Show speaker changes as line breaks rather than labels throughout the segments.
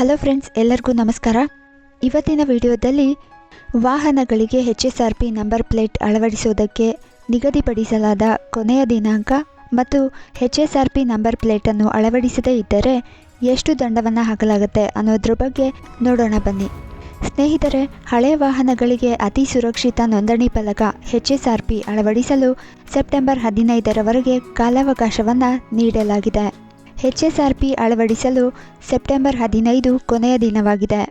Hello friends ಎಲ್ಲರಿಗೂ ನಮಸ್ಕಾರ. ಇವತ್ತಿನ ವಿಡಿಯೋದಲ್ಲಿ ವಾಹನಗಳಿಗೆ H S R P number plate ಅಳವಡಿಸುವುದಕ್ಕೆ ನಿಗದಿಪಡಿಸಲಾದ ಕೊನೆಯ ದಿನಾಂಕ ಮತ್ತು H S R P number ಪ್ಲೇಟನ್ನು ಅಳವಡಿಸದೇ ಇದ್ದರೆ ಎಷ್ಟು ದಂಡವನ್ನು ಹಾಕಲಾಗುತ್ತೆ ಅನ್ನೋದ್ರ ಬಗ್ಗೆ ನೋಡೋಣ ಬನ್ನಿ. ಸ್ನೇಹಿತರೆ, ಹಳೆ ವಾಹನಗಳಿಗೆ ಅತಿ ಸುರಕ್ಷಿತ ನೋಂದಣಿ ಫಲಕ ಹೆಚ್ ಎಸ್ ಆರ್ ಪಿ ಅಳವಡಿಸಲು ಸೆಪ್ಟೆಂಬರ್ ಹದಿನೈದರವರೆಗೆ ಕಾಲಾವಕಾಶವನ್ನು ನೀಡಲಾಗಿದೆ. ಎಚ್ ಎಸ್ ಆರ್ ಪಿ ಅಳವಡಿಸಲು ಸೆಪ್ಟೆಂಬರ್ ಹದಿನೈದು ಕೊನೆಯ ದಿನವಾಗಿದೆ.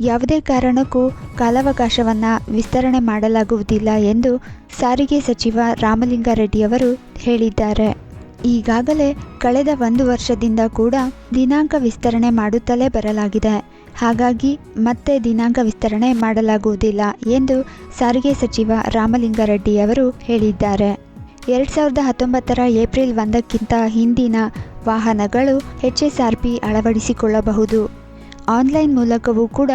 ಯಾವುದೇ ಕಾರಣಕ್ಕೂ ಕಾಲಾವಕಾಶವನ್ನು ವಿಸ್ತರಣೆ ಮಾಡಲಾಗುವುದಿಲ್ಲ ಎಂದು ಸಾರಿಗೆ ಸಚಿವ ರಾಮಲಿಂಗಾರೆಡ್ಡಿಯವರು ಹೇಳಿದ್ದಾರೆ. ಈಗಾಗಲೇ ಕಳೆದ ಒಂದು ವರ್ಷದಿಂದ ಕೂಡ ದಿನಾಂಕ ವಿಸ್ತರಣೆ ಮಾಡುತ್ತಲೇ ಬರಲಾಗಿದೆ. ಹಾಗಾಗಿ ಮತ್ತೆ ದಿನಾಂಕ ವಿಸ್ತರಣೆ ಮಾಡಲಾಗುವುದಿಲ್ಲ ಎಂದು ಸಾರಿಗೆ ಸಚಿವ ರಾಮಲಿಂಗಾರೆಡ್ಡಿಯವರು ಹೇಳಿದ್ದಾರೆ. ಎರಡು ಸಾವಿರದ ಹತ್ತೊಂಬತ್ತರ ಏಪ್ರಿಲ್ ಒಂದಕ್ಕಿಂತ ಹಿಂದಿನ ವಾಹನಗಳು ಎಚ್ಎಸ್ಆರ್ಪಿ ಅಳವಡಿಸಿಕೊಳ್ಳಬಹುದು. ಆನ್ಲೈನ್ ಮೂಲಕವೂ ಕೂಡ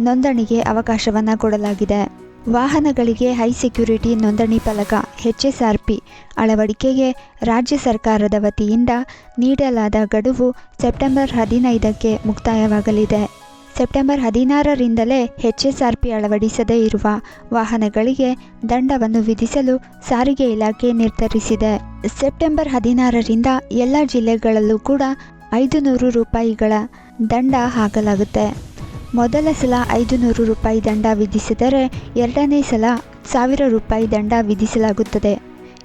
ನೋಂದಣಿಗೆ ಅವಕಾಶವನ್ನು ಕೊಡಲಾಗಿದೆ. ವಾಹನಗಳಿಗೆ ಹೈ ಸೆಕ್ಯುರಿಟಿ ನೋಂದಣಿ ಫಲಕ ಎಚ್ಎಸ್ಆರ್ಪಿ ಅಳವಡಿಕೆಗೆ ರಾಜ್ಯ ಸರ್ಕಾರದ ವತಿಯಿಂದ ನೀಡಲಾದ ಗಡುವು ಸೆಪ್ಟೆಂಬರ್ ಹದಿನೈದಕ್ಕೆ ಮುಕ್ತಾಯವಾಗಲಿದೆ. ಸೆಪ್ಟೆಂಬರ್ ಹದಿನಾರರಿಂದಲೇ ಹೆಚ್ ಎಸ್ ಆರ್ ಪಿ ಅಳವಡಿಸದೇ ಇರುವ ವಾಹನಗಳಿಗೆ ದಂಡವನ್ನು ವಿಧಿಸಲು ಸಾರಿಗೆ ಇಲಾಖೆ ನಿರ್ಧರಿಸಿದೆ. ಸೆಪ್ಟೆಂಬರ್ ಹದಿನಾರರಿಂದ ಎಲ್ಲ ಜಿಲ್ಲೆಗಳಲ್ಲೂ ಕೂಡ ಐದು ನೂರು ರೂಪಾಯಿಗಳ ದಂಡ ಹಾಕಲಾಗುತ್ತೆ. ಮೊದಲ ಸಲ ಐದು ನೂರು ರೂಪಾಯಿ ದಂಡ ವಿಧಿಸಿದರೆ ಎರಡನೇ ಸಲ ಸಾವಿರ ರೂಪಾಯಿ ದಂಡ ವಿಧಿಸಲಾಗುತ್ತದೆ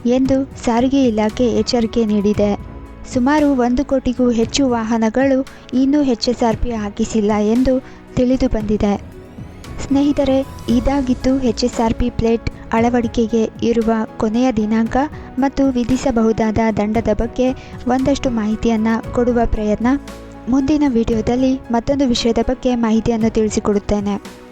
ಎಂದು ಸಾರಿಗೆ ಇಲಾಖೆ ಎಚ್ಚರಿಕೆ ನೀಡಿದೆ. ಸುಮಾರು ಒಂದು ಕೋಟಿಗೂ ಹೆಚ್ಚು ವಾಹನಗಳು ಇನ್ನೂ ಎಚ್ ಎಸ್ ಪಿ ಹಾಕಿಸಿಲ್ಲ ಎಂದು ತಿಳಿದು ಬಂದಿದೆ. ಸ್ನೇಹಿತರೆ ಇದಾಗಿತ್ತು H S R P plate ಅಳವಡಿಕೆಗೆ ಇರುವ ಕೊನೆಯ ದಿನಾಂಕ ಮತ್ತು ವಿಧಿಸಬಹುದಾದ ದಂಡದ ಬಗ್ಗೆ ಒಂದಷ್ಟು ಮಾಹಿತಿಯನ್ನು ಕೊಡುವ ಪ್ರಯತ್ನ. ಮುಂದಿನ ವಿಡಿಯೋದಲ್ಲಿ ಮತ್ತೊಂದು ವಿಷಯದ ಬಗ್ಗೆ ಮಾಹಿತಿಯನ್ನು ತಿಳಿಸಿಕೊಡುತ್ತೇನೆ.